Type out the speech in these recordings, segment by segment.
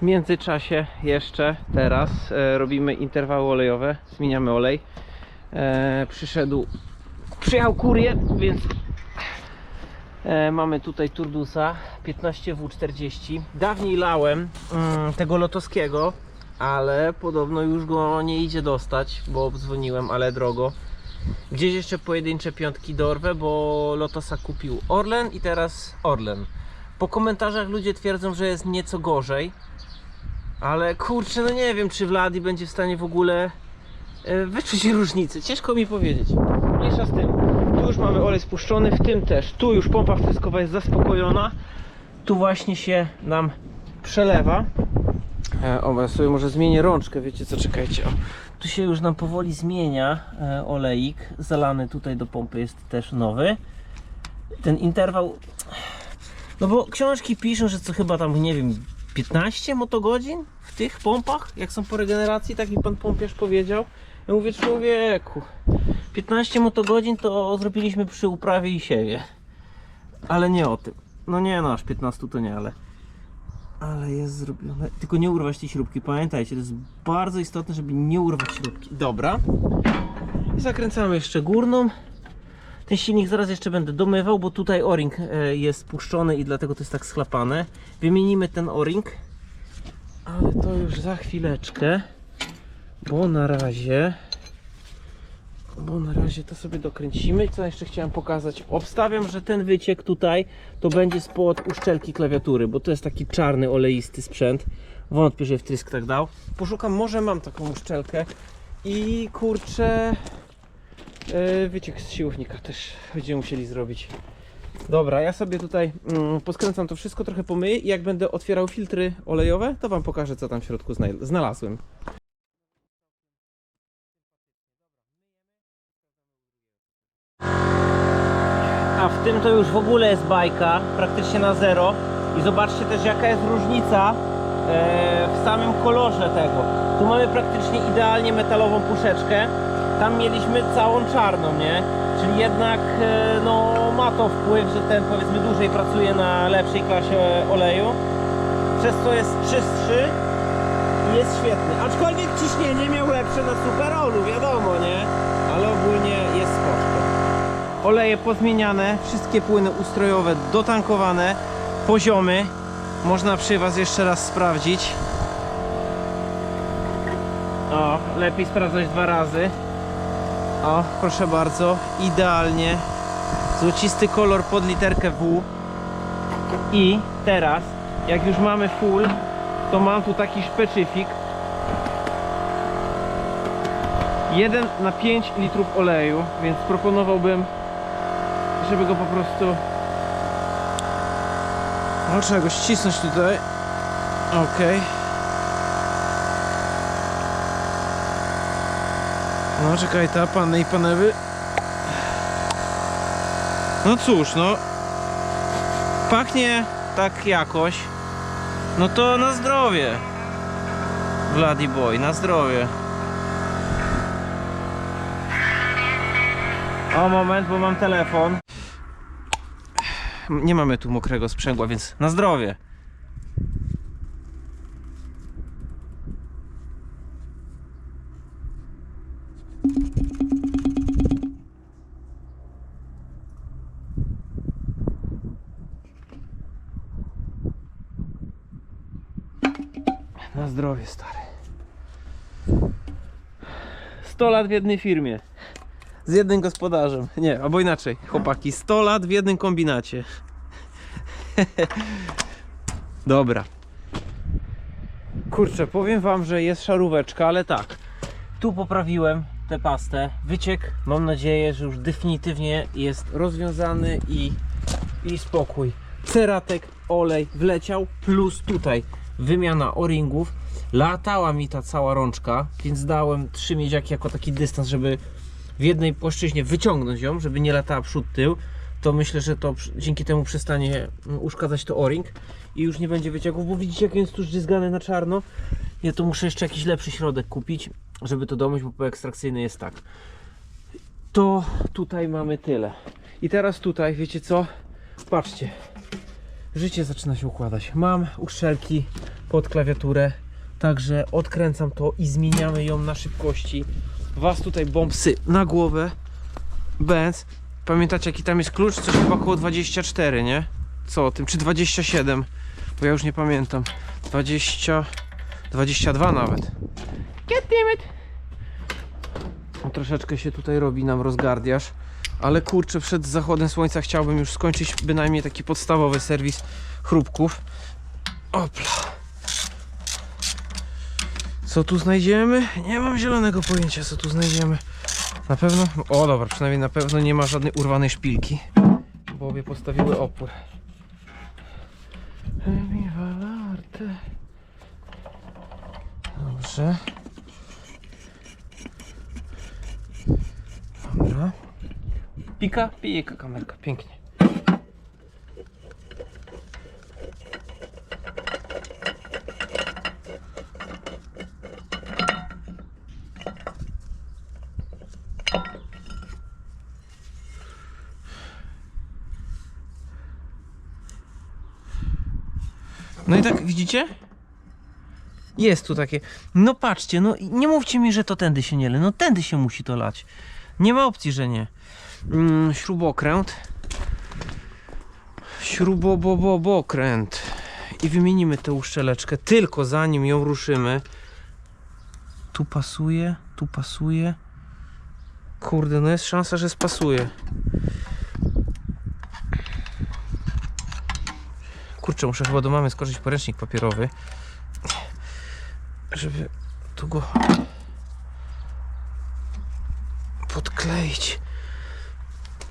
W międzyczasie jeszcze teraz e, robimy interwały olejowe, zmieniamy olej. E, przyszedł, przyjechał kurier, więc e, mamy tutaj Turdusa 15W40. Dawniej lałem mm, tego lotoskiego, ale podobno już go nie idzie dostać, bo obdzwoniłem, ale drogo. Gdzieś jeszcze pojedyncze piątki dorwę, bo Lotosa kupił Orlen i teraz Orlen. Po komentarzach ludzie twierdzą, że jest nieco gorzej, ale kurczę, no nie wiem, czy Vladi będzie w stanie w ogóle e, wyczuć różnicę. Ciężko mi powiedzieć. Mniejsza z tym. Tu już mamy olej spuszczony, w tym też. Tu już pompa wtryskowa jest zaspokojona. Tu właśnie się nam przelewa. E, o, ja sobie może zmienię rączkę, wiecie co, czekajcie. O. Tu się już nam powoli zmienia e, olejik. Zalany tutaj do pompy jest też nowy. Ten interwał. No bo książki piszą, że co chyba tam, nie wiem, 15 motogodzin w tych pompach, jak są po regeneracji, tak mi pan pompiarz powiedział. Ja mówię, człowieku, 15 motogodzin to zrobiliśmy przy uprawie i siewie. Ale nie o tym. No nie, no aż 15 to nie, ale ale jest zrobione. Tylko nie urwać tej śrubki. Pamiętajcie, to jest bardzo istotne, żeby nie urwać śrubki. Dobra. I zakręcamy jeszcze górną. Ten silnik zaraz jeszcze będę domywał, bo tutaj o-ring e, jest puszczony i dlatego to jest tak schlapane. Wymienimy ten o-ring. Ale to już za chwileczkę. Bo na razie bo na razie to sobie dokręcimy. Co jeszcze chciałem pokazać? Obstawiam, że ten wyciek tutaj to będzie spod uszczelki klawiatury, bo to jest taki czarny, oleisty sprzęt. Wątpię, że wtrysk tak dał. Poszukam, może mam taką uszczelkę i kurczę wyciek z siłownika też będziemy musieli zrobić. Dobra, ja sobie tutaj mm, poskręcam to wszystko, trochę pomyję i jak będę otwierał filtry olejowe, to Wam pokażę, co tam w środku znalazłem. A w tym to już w ogóle jest bajka, praktycznie na zero. I zobaczcie też jaka jest różnica e, w samym kolorze tego. Tu mamy praktycznie idealnie metalową puszeczkę. Tam mieliśmy całą czarną, nie? Czyli jednak e, no, ma to wpływ, że ten powiedzmy dłużej pracuje na lepszej klasie oleju. Przez co jest czystszy i jest świetny. Aczkolwiek ciśnienie miał lepsze na Superolu, wiadomo, nie? Ale ogólnie jest spoczko oleje pozmieniane, wszystkie płyny ustrojowe dotankowane, poziomy. Można przy Was jeszcze raz sprawdzić. O, lepiej sprawdzać dwa razy. O, proszę bardzo, idealnie. Złocisty kolor pod literkę W. I teraz, jak już mamy full, to mam tu taki specyfik. 1 na 5 litrów oleju, więc proponowałbym żeby go po prostu no trzeba go ścisnąć tutaj okej no czekaj ta panny i panewy no cóż no. Pachnie tak jakoś. No to na zdrowie. Vladi Boy, na zdrowie. O moment, bo mam telefon. Nie mamy tu mokrego sprzęgła, więc na zdrowie. Na zdrowie, stary. 100 lat w jednej firmie. Z jednym gospodarzem. Nie, albo inaczej. Chłopaki, 100 lat w jednym kombinacie. Dobra. Kurczę, powiem wam, że jest szaróweczka, ale tak. Tu poprawiłem tę pastę. Wyciek, mam nadzieję, że już definitywnie jest rozwiązany i, i spokój. Ceratek, olej wleciał, plus tutaj wymiana o-ringów. Latała mi ta cała rączka, więc dałem trzy miedziaki jako taki dystans, żeby w jednej płaszczyźnie wyciągnąć ją, żeby nie latała przód tył, to myślę, że to dzięki temu przestanie mm, uszkadzać to o-ring i już nie będzie wyciągów, bo widzicie jak jest tu zdzizgane na czarno. Ja to muszę jeszcze jakiś lepszy środek kupić, żeby to domyć, bo po ekstrakcyjny jest tak. To tutaj mamy tyle. I teraz tutaj, wiecie co? Patrzcie. Życie zaczyna się układać. Mam uszczelki pod klawiaturę. Także odkręcam to i zmieniamy ją na szybkości. Was tutaj bombsy na głowę. Benz. Pamiętacie jaki tam jest klucz? Coś chyba około 24, nie? Co o tym? Czy 27? Bo ja już nie pamiętam. 20... 22 nawet. God damn it! No, troszeczkę się tutaj robi nam rozgardiaż. Ale kurczę, przed zachodem słońca chciałbym już skończyć bynajmniej taki podstawowy serwis chrupków. Opla. Co tu znajdziemy? Nie mam zielonego pojęcia, co tu znajdziemy. Na pewno. O, dobra, przynajmniej na pewno nie ma żadnej urwanej szpilki. Bo obie postawiły opór. Dobrze. Pika, pijeka kamerka, pięknie. No i tak widzicie? Jest tu takie. No patrzcie, no nie mówcie mi, że to tędy się nie le. No tędy się musi to lać. Nie ma opcji, że nie. Mm, śrubokręt. Śrubobobokręt. I wymienimy tę uszczeleczkę. Tylko zanim ją ruszymy. Tu pasuje, tu pasuje. Kurde, no jest szansa, że spasuje. Kurczę, muszę chyba do mamy skoczyć poręcznik papierowy. Żeby tu go podkleić.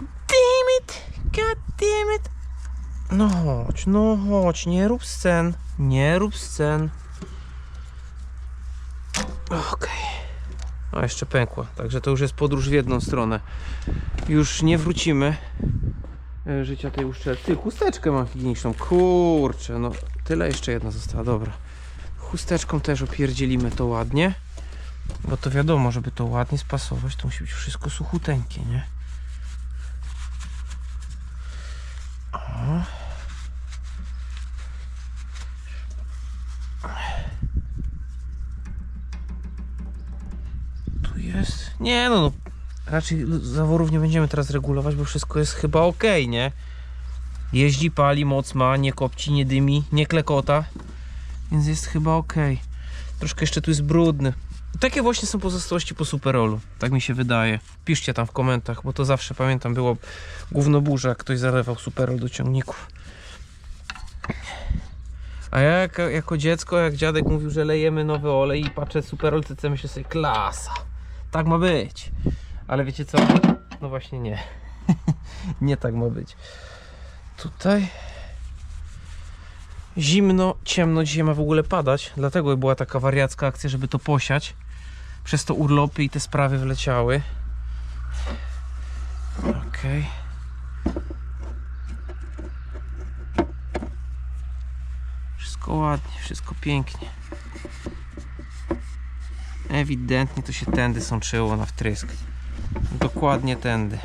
Damn it! God damn it! No chodź, no chodź, nie rób scen. Nie rób scen. Okej. A jeszcze pękła, także to już jest podróż w jedną stronę. Już nie wrócimy e, życia tej uszczelki. Ty, chusteczkę mam higieniczną. Kurczę, no tyle jeszcze jedna została, dobra. Chusteczką też opierdzielimy to ładnie. Bo to wiadomo, żeby to ładnie spasować, to musi być wszystko suchuteńkie, nie? O. Tu jest. Nie no, no. Raczej zaworów nie będziemy teraz regulować, bo wszystko jest chyba ok, nie? Jeździ, pali, moc ma, nie kopci, nie dymi, nie klekota. Więc jest chyba ok. Troszkę jeszcze tu jest brudny. Takie właśnie są pozostałości po Superolu. Tak mi się wydaje. Piszcie tam w komentarzach, bo to zawsze pamiętam było gówno burza, jak ktoś zalewał Superol do ciągników. A ja jako, jako dziecko, jak dziadek mówił, że lejemy nowy olej i patrzę Superol CC, myślę sobie klasa. Tak ma być. Ale wiecie co? No właśnie nie. nie tak ma być. Tutaj zimno, ciemno, dzisiaj ma w ogóle padać, dlatego była taka wariacka akcja, żeby to posiać. Przez to urlopy i te sprawy wleciały. Okej. Wszystko ładnie, wszystko pięknie. Ewidentnie to się tędy sączyło na wtrysk. Dokładnie tędy.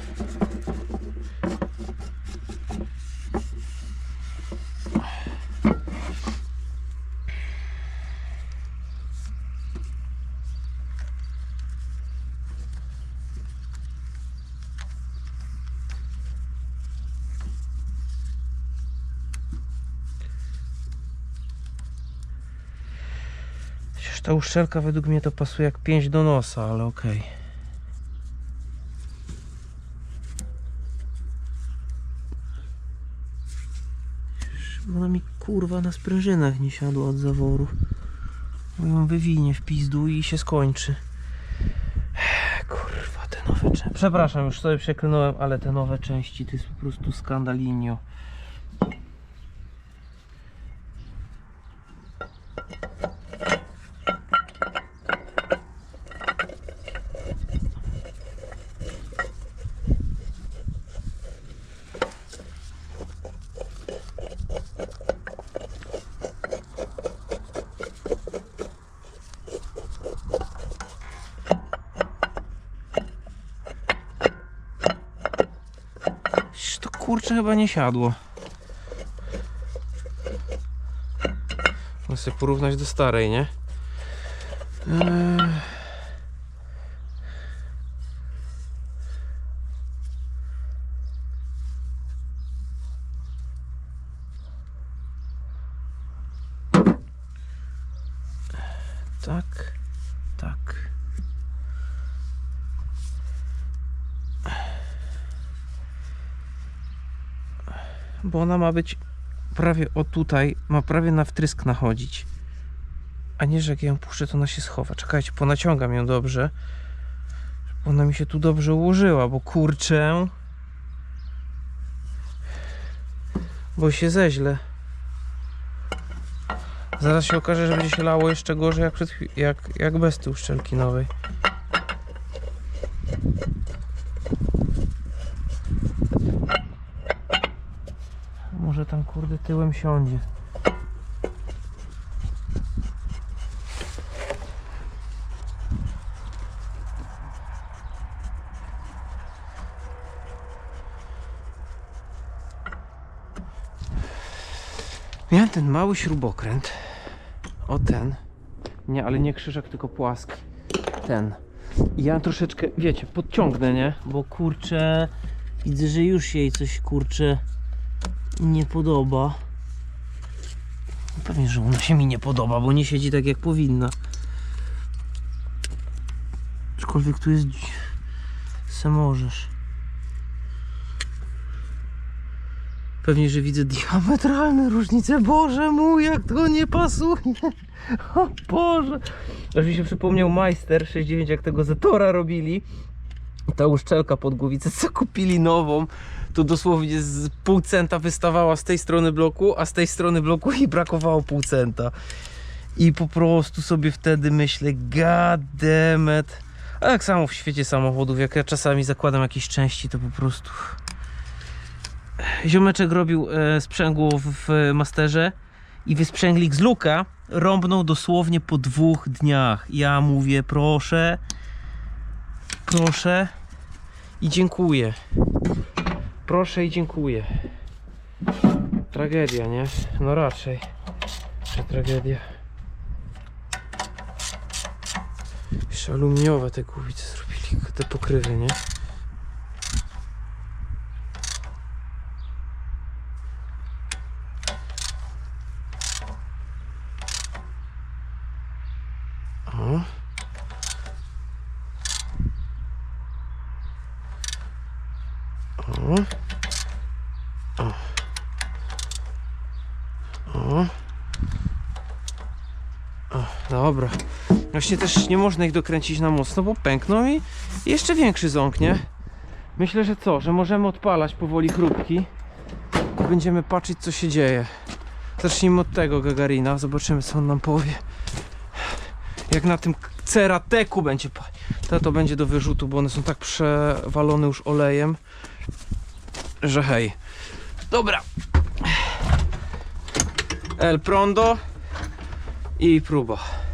Uszczelka według mnie to pasuje jak pięć do nosa, ale okej. Przecież Ona mi kurwa na sprężynach nie siadła od zaworów. Bo ją wywinie w pizdu i się skończy. Kurwa, te nowe części. Przepraszam, już sobie przeklnąłem, ale te nowe części to jest po prostu skandalinio. Chyba nie siadło. Sobie porównać do starej, nie? Eee. Tak. Bo ona ma być prawie o tutaj, ma prawie na wtrysk nachodzić. A nie, że jak ja ją puszczę, to ona się schowa. Czekajcie, ponaciągam ją dobrze. Żeby ona mi się tu dobrze ułożyła, bo kurczę. Bo się zeźle. Zaraz się okaże, że będzie się lało jeszcze gorzej jak, przed, jak, jak bez tej uszczelki nowej. Może tam kurde tyłem siądzie. Miałem ten mały śrubokręt. O ten. Nie, ale nie krzyżak, tylko płaski. Ten. I ja troszeczkę, wiecie, podciągnę, nie? Bo kurczę, widzę, że już jej coś kurczę nie podoba. Pewnie, że ona się mi nie podoba, bo nie siedzi tak jak powinna. Aczkolwiek tu jest. Se możesz. Pewnie, że widzę diametralne różnice. Boże mój, jak to nie pasuje. O Boże. Aż mi się przypomniał Majster 69, jak tego Zetora robili. Ta uszczelka pod głowicę, co kupili nową, to dosłownie z pół centa wystawała z tej strony bloku, a z tej strony bloku i brakowało pół centa. I po prostu sobie wtedy myślę, it. A tak samo w świecie samochodów, jak ja czasami zakładam jakieś części, to po prostu... Ziomeczek robił e, sprzęgło w, w masterze i wysprzęglik z luka rąbnął dosłownie po dwóch dniach. Ja mówię, proszę, proszę i dziękuję. Proszę i dziękuję. Tragedia, nie? No raczej, że tragedia. Jeszcze aluminiowe te głowice zrobili, te pokrywy, nie? O. Dobra. Właśnie też nie można ich dokręcić na mocno, bo pękną i jeszcze większy ząk, nie? Myślę, że co? Że możemy odpalać powoli chrupki i będziemy patrzeć co się dzieje. Zacznijmy od tego Gagarina, zobaczymy co on nam powie. Jak na tym Cerateku będzie. To to będzie do wyrzutu, bo one są tak przewalone już olejem, że hej. Dobra. El Prondo i próba.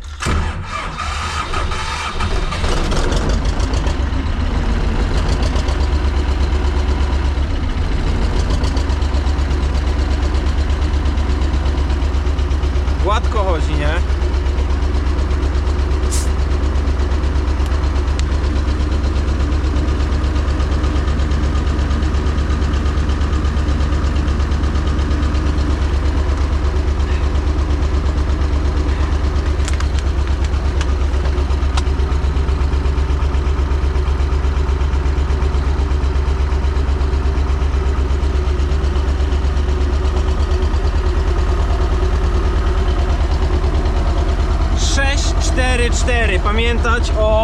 Pamiętać o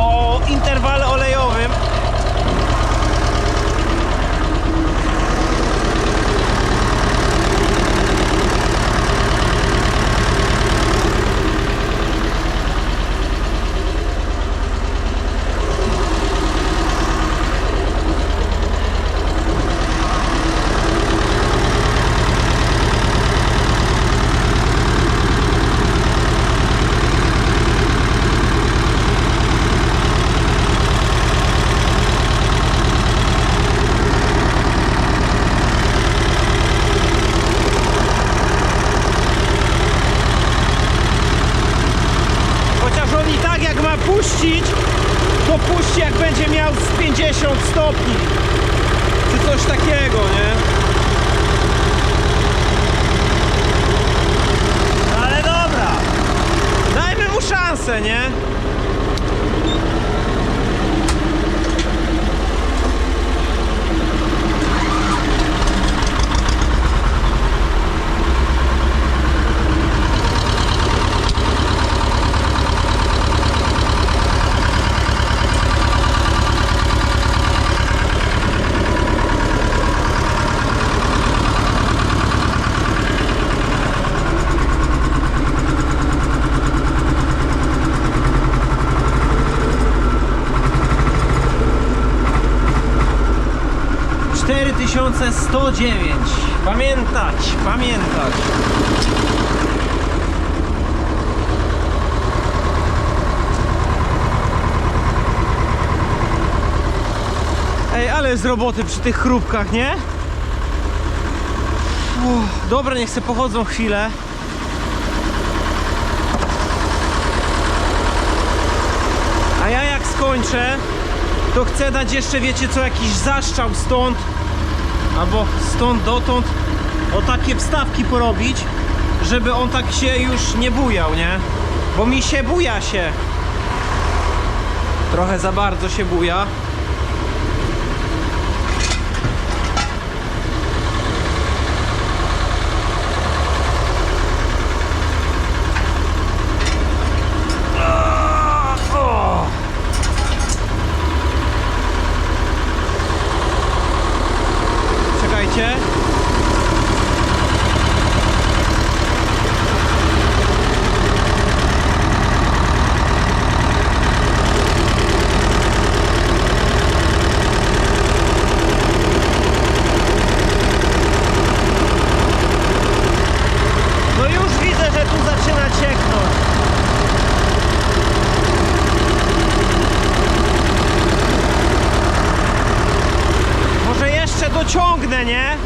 150 stopni czy coś takiego, nie? Ale dobra, dajmy mu szansę, nie? Cztery tysiące sto dziewięć. Pamiętać, pamiętać. Ej, ale jest roboty przy tych chrupkach, nie? Uff, dobra, niech se pochodzą chwilę. A ja jak skończę, to chcę dać jeszcze, wiecie co, jakiś zaszczał stąd albo stąd dotąd o takie wstawki porobić, żeby on tak się już nie bujał, nie? Bo mi się buja się. Trochę za bardzo się buja. O! Czekajcie. No już widzę, że tu zaczyna cieknąć. Może dociągnę, nie?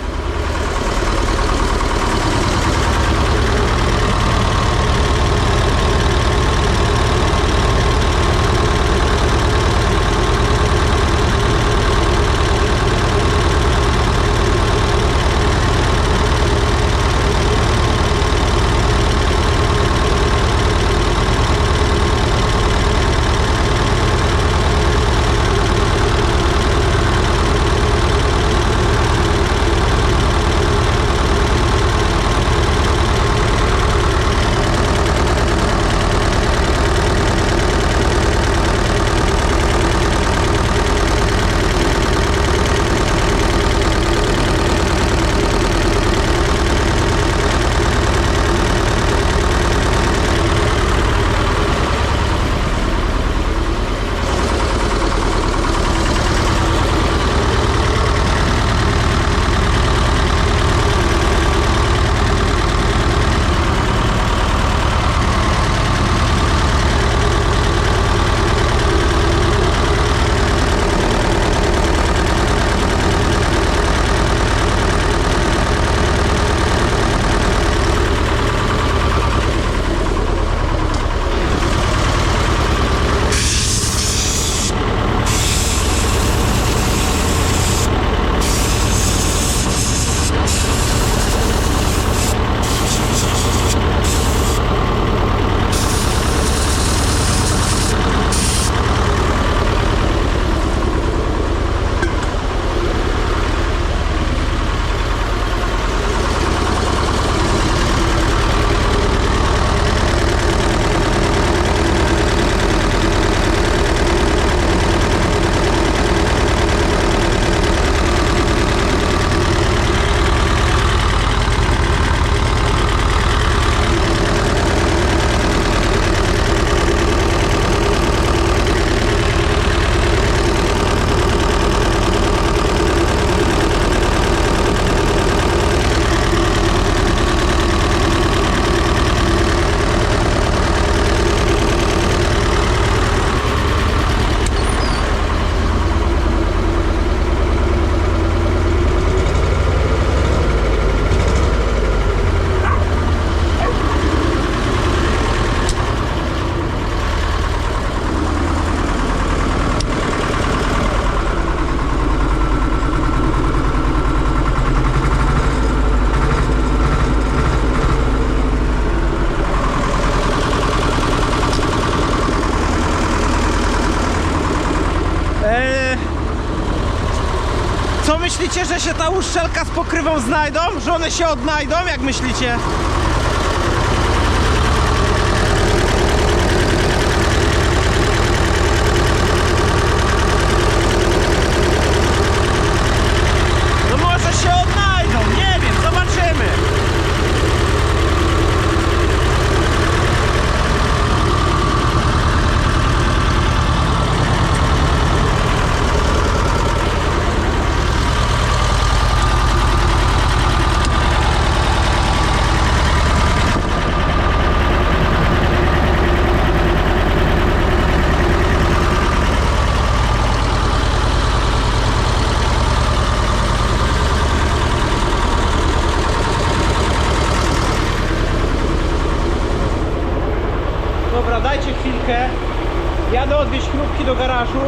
Myślicie, że się ta uszczelka z pokrywą znajdą? Że one się odnajdą, jak myślicie? No może się odnajdą, nie wiem, zobaczymy. Dobra, dajcie chwilkę. Jadę odwieźć chrupki do garażu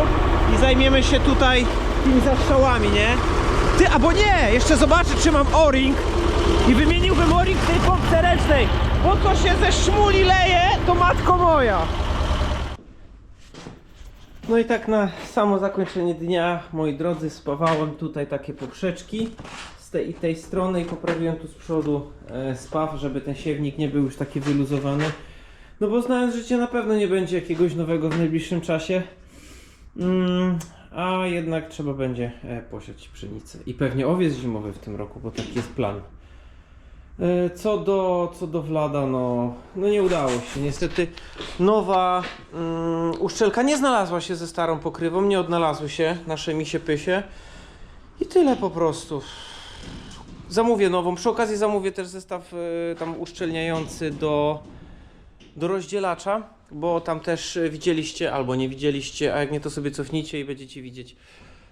i zajmiemy się tutaj tymi zastrzałami, nie? Ty, albo nie! Jeszcze zobaczę, czy mam o-ring i wymieniłbym o-ring w tej pompce ręcznej, bo to się ze szmuli leje, to matko moja! No i tak na samo zakończenie dnia, moi drodzy, spawałem tutaj takie poprzeczki z tej i tej strony i poprawiłem tu z przodu e, spaw, żeby ten siewnik nie był już taki wyluzowany. No bo znając życie na pewno nie będzie jakiegoś nowego w najbliższym czasie. Mm, a jednak trzeba będzie e, posiać pszenicę. I pewnie owiec zimowy w tym roku, bo taki jest plan. E, Co do, co do Vlada, no, no nie udało się. Niestety nowa mm, uszczelka nie znalazła się ze starą pokrywą, nie odnalazły się nasze misie pysie. I tyle po prostu. Zamówię nową. Przy okazji zamówię też zestaw e, tam uszczelniający do, do rozdzielacza, bo tam też e, widzieliście albo nie widzieliście, a jak nie to sobie cofnijcie i będziecie widzieć.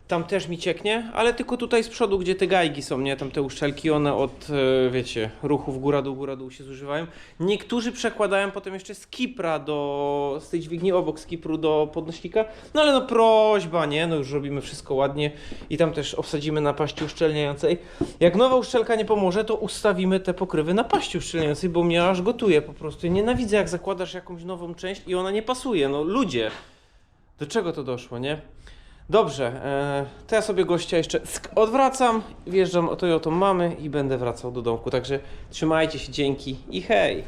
Tam też mi cieknie, ale tylko tutaj z przodu, gdzie te gajki są, nie? Tam te uszczelki, one od, e, wiecie, ruchów góra-dół, góra-dół się zużywają. Niektórzy przekładają potem jeszcze z Kipra do, z tej dźwigni obok z Kipru do podnośnika. No ale no prośba, nie? No już robimy wszystko ładnie i tam też obsadzimy na paści uszczelniającej. Jak nowa uszczelka nie pomoże, to ustawimy te pokrywy na paści uszczelniającej, bo mnie aż gotuje po prostu. Ja nienawidzę jak zakładasz jakąś nową część i ona nie pasuje. No ludzie, do czego to doszło, nie? Dobrze, e, to ja sobie gościa jeszcze odwracam, wjeżdżam o to i oto mamy i będę wracał do domku. Także trzymajcie się, dzięki i hej!